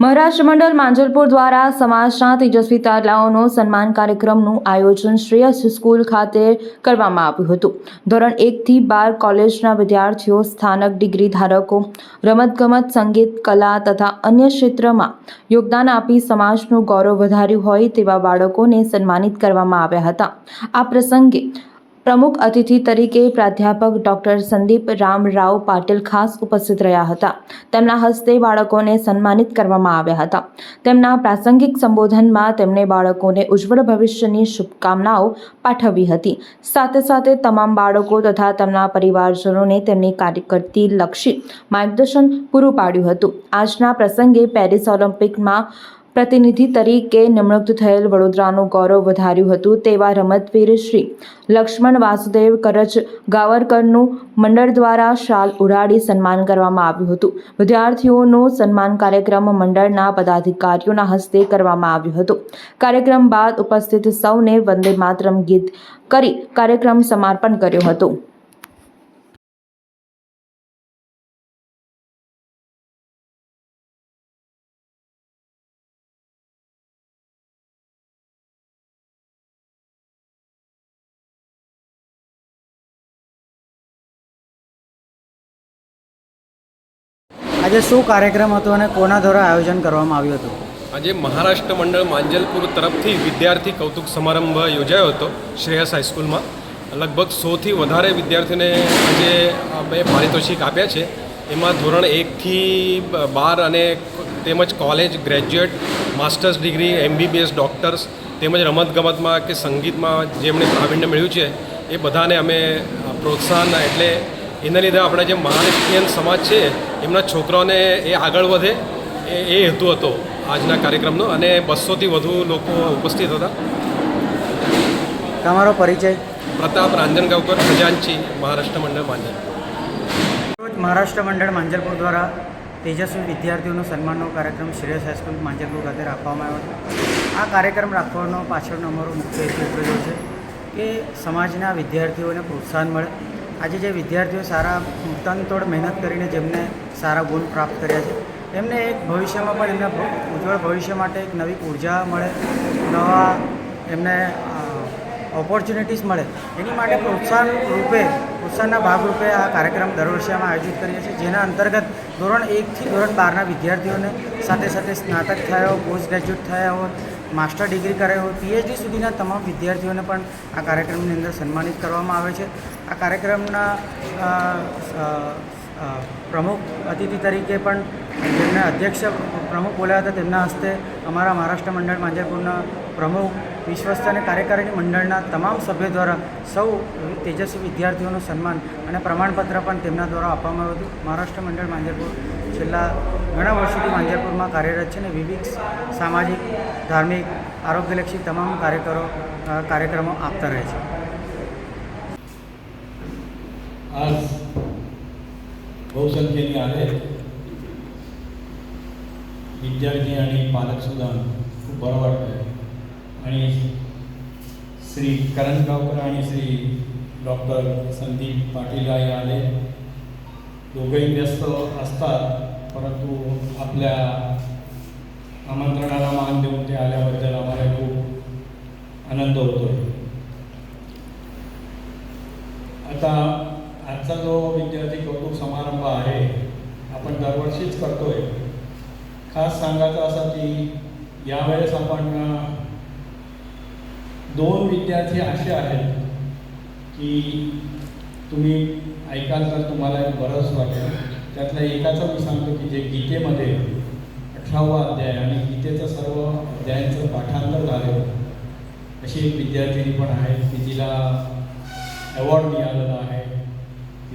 મહારાષ્ટ્ર મંડળ માંજલપુર દ્વારા સમાજના તેજસ્વી તારલાઓનો સન્માન કાર્યક્રમનું આયોજન શ્રેયસ સ્કૂલ ખાતે કરવામાં આવ્યું હતું. ધોરણ એકથી બાર કોલેજના વિદ્યાર્થીઓ, સ્થાનક, ડિગ્રી ધારકો, રમતગમત, સંગીત, કલા તથા અન્ય ક્ષેત્રમાં યોગદાન આપી સમાજનું ગૌરવ વધાર્યું હોય તેવા બાળકોને સન્માનિત કરવામાં આવ્યા હતા. આ પ્રસંગે પ્રમુખ અતિથિ તરીકે પ્રાધ્યાપક ડોક્ટર સંદીપ રામ રાવ પાટીલ ખાસ ઉપસ્થિત રહ્યા હતા. તેમના હસ્તે બાળકોને સન્માનિત કરવામાં આવ્યા હતા. તેમના પ્રાસંગિક સંબોધનમાં તેમણે બાળકોને ઉજ્જવળ ભવિષ્યની શુભકામનાઓ પાઠવી હતી. સાથે સાથે તમામ બાળકો તથા તેમના પરિવારજનોને તેમની કારકિર્દી લક્ષી માર્ગદર્શન પૂરું પાડ્યું હતું. આજના પ્રસંગે પેરિસ ઓલિમ્પિકમાં પ્રતિનિધિ તરીકે નિમણૂક થયેલ વડોદરાનું ગૌરવ વધાર્યું હતું તેવા રમતવીર શ્રી લક્ષ્મણ વાસુદેવ કરજ ગાવરકરનું મંડળ દ્વારા શાલ ઉડાડી સન્માન કરવામાં આવ્યું હતું. વિદ્યાર્થીઓનું સન્માન કાર્યક્રમ મંડળના પદાધિકારીઓના હસ્તે કરવામાં આવ્યું હતું. કાર્યક્રમ બાદ ઉપસ્થિત સૌને વંદે માતરમ ગીત કરી કાર્યક્રમ સમાપન કર્યો હતો. આજે શું કાર્યક્રમ હતો અને કોના દ્વારા આયોજન કરવામાં આવ્યું હતું? આજે મહારાષ્ટ્ર મંડળ માંજલપુર તરફથી વિદ્યાર્થી કૌતુક સમારંભ યોજાયો હતો શ્રેયસ હાઈસ્કૂલમાં. લગભગ સોથી વધારે વિદ્યાર્થીઓને આજે અમે પારિતોષિક આપ્યા છે. એમાં ધોરણ એકથી બાર અને તેમજ college graduate, masters degree, MBBS, doctors તેમજ રમતગમતમાં કે સંગીતમાં જેમણે પ્રાવીણ્ય મેળવ્યું છે, એ બધાને અમે પ્રોત્સાહન એટલે એના લીધે આપણે જે મહારાષ્ટ્રીયન સમાજ છે એમના છોકરાઓને એ આગળ વધે એ એ હેતુ હતો આજના કાર્યક્રમનો અને બસોથી વધુ લોકો ઉપસ્થિત હતા. તમારો પરિચય? પ્રતાપ રાંજણગાંવકર ખજાનચી મહારાષ્ટ્ર મંડળ માંજલપુર મહારાષ્ટ્ર મંડળ માંજલપુર દ્વારા તેજસ્વી વિદ્યાર્થીઓનો સન્માનનો કાર્યક્રમ શ્રેયસ હાઈસ્કૂલ માંજલપુર ખાતે રાખવામાં આવ્યો હતો. આ કાર્યક્રમ રાખવાનો પાછળનો અમારો મુખ્ય હેતુ એટલો છે કે સમાજના વિદ્યાર્થીઓને પ્રોત્સાહન મળે આજે જે વિદ્યાર્થીઓ સારા તનતોડ મહેનત કરીને જેમને સારા ગુણ પ્રાપ્ત કર્યા છે, એમને એક ભવિષ્યમાં પણ એમને ઉજ્જવળ ભવિષ્ય માટે એક નવી ઊર્જા મળે, નવા એમને ઓપોર્ચ્યુનિટીઝ મળે. એની માટે પ્રોત્સાહન રૂપે પ્રોત્સાહનના ભાગરૂપે આ કાર્યક્રમ દર વર્ષે અમે આયોજિત કરીએ છીએ, જેના અંતર્ગત ધોરણ એકથી ધોરણ બારના વિદ્યાર્થીઓને સાથે સાથે સ્નાતક થયા હોય, પોસ્ટ ગ્રેજ્યુએટ થયા હોય, માસ્ટર ડિગ્રી કર્યા હોય પીએચડી સુધીના તમામ વિદ્યાર્થીઓને પણ આ કાર્યક્રમની અંદર સન્માનિત કરવામાં આવે છે. આ કાર્યક્રમના પ્રમુખ અતિથિ તરીકે પણ જેમને અધ્યક્ષ પ્રમુખ બોલ્યા હતા તેમના હસ્તે અમારા મહારાષ્ટ્ર મંડળ માંજરપુરના પ્રમુખ, વિશ્વસ્ત અને કાર્યકારીણી મંડળના તમામ સભ્યો દ્વારા સૌ તેજસ્વી વિદ્યાર્થીઓનું સન્માન અને પ્રમાણપત્ર પણ તેમના દ્વારા આપવામાં આવ્યું હતું. મહારાષ્ટ્ર મંડળ માંજરપુર છેલ્લા ઘણા વર્ષોથી માંજરપુરમાં કાર્યરત છે અને વિવિધ સામાજિક, ધાર્મિક, આરોગ્યલક્ષી તમામ કાર્યકરો કાર્યક્રમો આપતા રહે છે. आज बहुसंख्येने आले. विद्यार्थी आणि पालकसुद्धा खूप बरं वाटतं आहे आणि श्री करंजगावकर आणि श्री डॉक्टर संदीप पाटील आई आले. दोघंही व्यस्त असतात परंतु आपल्या आमंत्रणाला मान देऊन ते आल्याबद्दल आम्हाला खूप आनंद होतो आता आजचा जो विद्यार्थी कौतुक समारंभ आहे आपण दरवर्षीच करतोय. खास सांगायचं असं की यावेळेस आपण दोन विद्यार्थी असे आहेत की तुम्ही ऐकाल तर तुम्हाला एक बरंच वाटेल. त्यातल्या एकाचं मी सांगतो की जे गीतेमध्ये अठरावा अध्याय आणि गीतेचं सर्व अध्यायांचं पाठांतर झालं. अशी एक विद्यार्थिनी पण आहे की तिला अवॉर्ड मिळालेला आहे.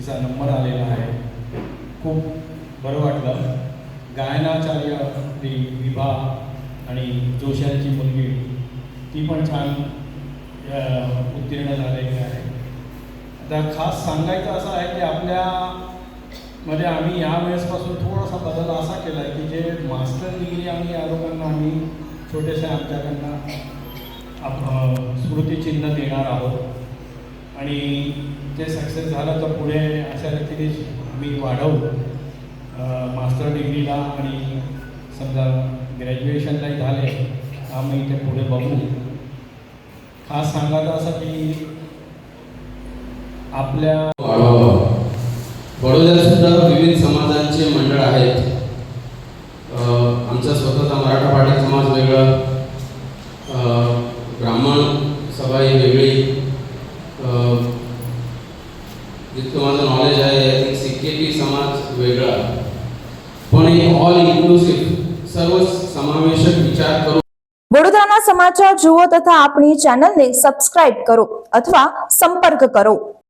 तिचा नंबर आलेला आहे. खूप बरं वाटलं. गायनाचार्य ती विभा आणि जोशांची मुलगी ती पण छान उत्तीर्ण झालेली आहे. आता खास सांगायचं असं आहे की आपल्या मध्ये आम्ही या वेळेसपासून थोडासा बदल असा केला आहे की जे मास्टर डिग्री आम्ही या लोकांना आम्ही छोट्याशा आमच्याकडनं आप स्मृतिचिन्ह देणार आहोत. आणि ते सक्सेस झालं तर पुढे अशा रीतीने मी वाढवू. मास्टर डिग्रीला आणि समजा ग्रॅज्युएशनलाही झाले आम्ही ते पुढे बघू. खास सांगायचं असं की आपल्या પણ ઓલ ઇન્ક્લુસિવ સર્વ સમાવેશક વિચાર કરો. વડોદરાના સમાચાર જુઓ તથા આપણી ચેનલને સબસ્ક્રાઇબ કરો અથવા સંપર્ક કરો.